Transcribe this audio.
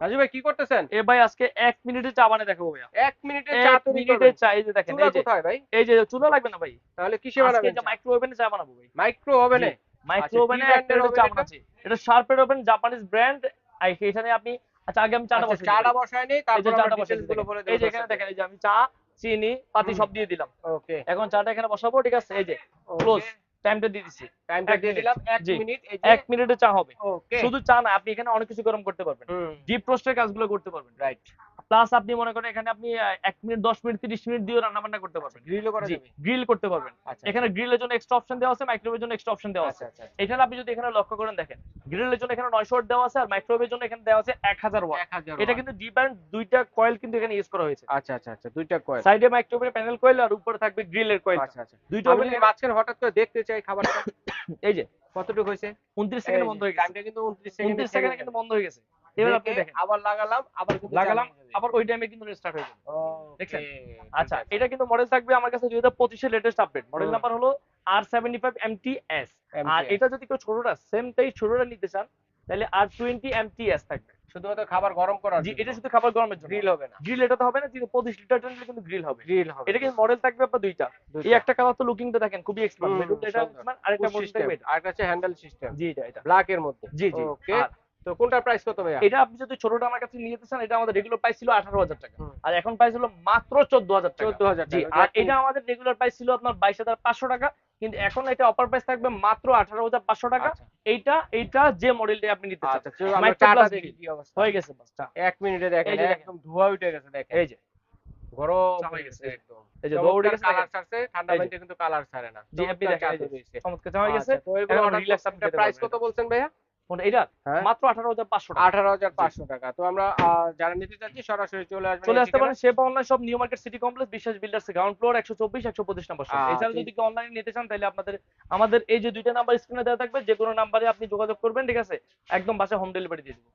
রাজু ভাই কি করতেছেন? এ ভাই আজকে এক মিনিটে চা বানিয়ে দেখাবো ভাইয়া। এক মিনিটে চা তৈরি মিনিটে চা এই যে দেখেন এই যে কোথায় ভাই? এই যে চুলা লাগবে না ভাই। তাহলে কিসে আজকে বানাবেন এটা মাইক্রো ওভেনে চা বানাবো ভাই। মাইক্রো ওভেনে মাইক্রো ওভেনে কি এক মিনিটে oven চা এটা? বানাচ্ছি। এটা শার্পের ওভেন জাপানিজ ব্র্যান্ড এখানে আপনি আচ্ছা আগে আমি চাটা আচ্ছা, বসাই চাটা। বসায় নেই তারপর চাটা বসাই গুলো বলে। এই যে এখানে দেখেন এই যে আমি চা চিনি পাতি সব দিয়ে দিলাম। ওকে এখন চাটা এখানে বসাবো ঠিক আছে? এই যে ক্লোজ টাইমটা দিয়ে দিছি। টাইমটা দিয়ে দিলাম 1 মিনিট এই এক মিনিটে চা হবে। ওকে শুধু চা না আপনি এখানে অনেক কিছু গরম করতে পারবেন। ডিপ রোস্টের কাজগুলো করতে পারবেন। রাইট প্লাস আপনি মনে করেন এখানে আপনি আহ, এক মিনিট দশ মিনিট তিরিশ মিনিট দিয়ে রান্না বান্না করতে পারবেন। গ্রিলও করা যাবে। গ্রিল করতে পারবেন। আচ্ছা এখানে গ্রিলের জন্য এক্সট্রা অপশন দেওয়া আছে মাইক্রোওয়েভের জন্য এক্সট্রা অপশন দেওয়া আছে। আচ্ছা আচ্ছা। এখানে আপনি যদি এখানে লক্ষ্য করেন দেখেন গ্রিলের জন্য এখানে নয়শো ওয়াট দেওয়া আছে আর মাইক্রোওয়েভের জন্য এখানে দেওয়া আছে এক হাজার ওয়াট। এটা কিন্তু ডিপ অ্যান্ড দুইটা কয়েল কিন্তু এখানে ইউজ করা হয়েছে। আচ্ছা আচ্ছা আচ্ছা দুইটা কয়েল সাইডে মাইক্রোওয়েভের প্যানেল কয়েল আর উপরে থাকবে গ্রিলের কয়েল আচ্ছা আচ্ছা। দুইটা আমি মাঝখানে হঠাৎ করে দেখতে চাই খাবারটা। এই যে কতটুকু হয়েছে? উনত্রিশ সেকেন্ড বন্ধ হয়ে গেছে। টাইমটা কিন্তু 29 সেকেন্ড উনত্রিশ সেকেন্ডে কিন্তু বন্ধ হয়ে গেছে। এবার আপনি দেখেন। আবার লাগালাম আবার কিন্তু লাগালাম। আবার ওই টাইমে কিন্তু রেস্টার্ট হয়ে যাবে দেখছেন? আচ্ছা এটা কিন্তু মডেল থাকবে আমার কাছে দুই হাজার পঁচিশের লেটেস্ট আপডেট মডেল নাম্বার হলো আর seventy five M T S আর এটা যদি কেউ ছোটটা সেমটাই ছোটটা নিতে চান তাহলে আর টোয়েন্টি এম টি এস থাকবে। শুধুমাত্র খাবার গরম করার জি এটা শুধু খাবার গরমের জন্য। গ্রিল হবে না। গ্রিল এটাতে হবে না কিন্তু পঁচিশ লিটার জন্য কিন্তু গ্রিল হবে। গ্রিল হবে। এটা কিন্তু মডেল থাকবে আপনার দুইটা। এই একটা কালার তো লুকিংটা দেখেন খুবই এক্সপার্ট এটা আরেকটা মডেল থাকবে এটা। হ্যান্ডেল সিস্টেম জি এটা এটা। ব্ল্যাক এর মধ্যে। জি জি। ওকে তো কোনটার প্রাইস কত ভাইয়া? এটা আপনি যদি ছোটটা আমার কাছে নিয়ে যেতে চান এটা আমাদের রেগুলার প্রাইস ছিল আঠারো হাজার টাকা। আর এখন প্রাইস হলো মাত্র চোদ্দ হাজার টাকা। 14000 জি টাকা আর এটা আমাদের রেগুলার প্রাইস ছিল আপনার বাইশ হাজার পাঁচশো টাকা। কিন্তু এখন এটা অফার প্রাইস থাকবে মাত্র আঠারো হাজার পাঁচশো টাকা। আচ্ছা। এইটা এইটা যে মডেলটা আপনি নিতে অবস্থা। হয়ে গেছে। এক মিনিটে দেখেন একদম ধোয়া উঠে গেছে দেখেন। এই যে। গরম হয়ে গেছে। একদম। এই যে দৌড়ে গেছে কালার ছাড়ছে ঠান্ডা পানিতে কিন্তু কালার ছাড়ে না। জি আপনি দেখেন চমৎকার হয়ে গেছে। আচ্ছা, এখন করতে- আপনি প্রাইস কত বলছেন ভাইয়া? এটা হ্যাঁ। মাত্র আঠারো হাজার পাঁচশো টাকা। আঠারো হাজার পাঁচশো টাকা। তো আমরা যারা নিতে চাচ্ছি সরাসরি চলে চলে আসতে ঠিকানায়। পারেন শেপ অনলাইন সব new market city complex Biswas builders ground floor একশো চব্বিশ একশো পঁচিশ নাম্বার আচ্ছা। এছাড়া যদি কেউ অনলাইনে নিতে চান তাহলে আপনাদের আমাদের এই যে দুইটা নাম্বার স্ক্রিনে দেওয়া থাকবে যে কোনো নাম্বারে আপনি যোগাযোগ করবেন ঠিক আছে? একদম বাসে হোম ডেলিভারি দিয়ে দেবো।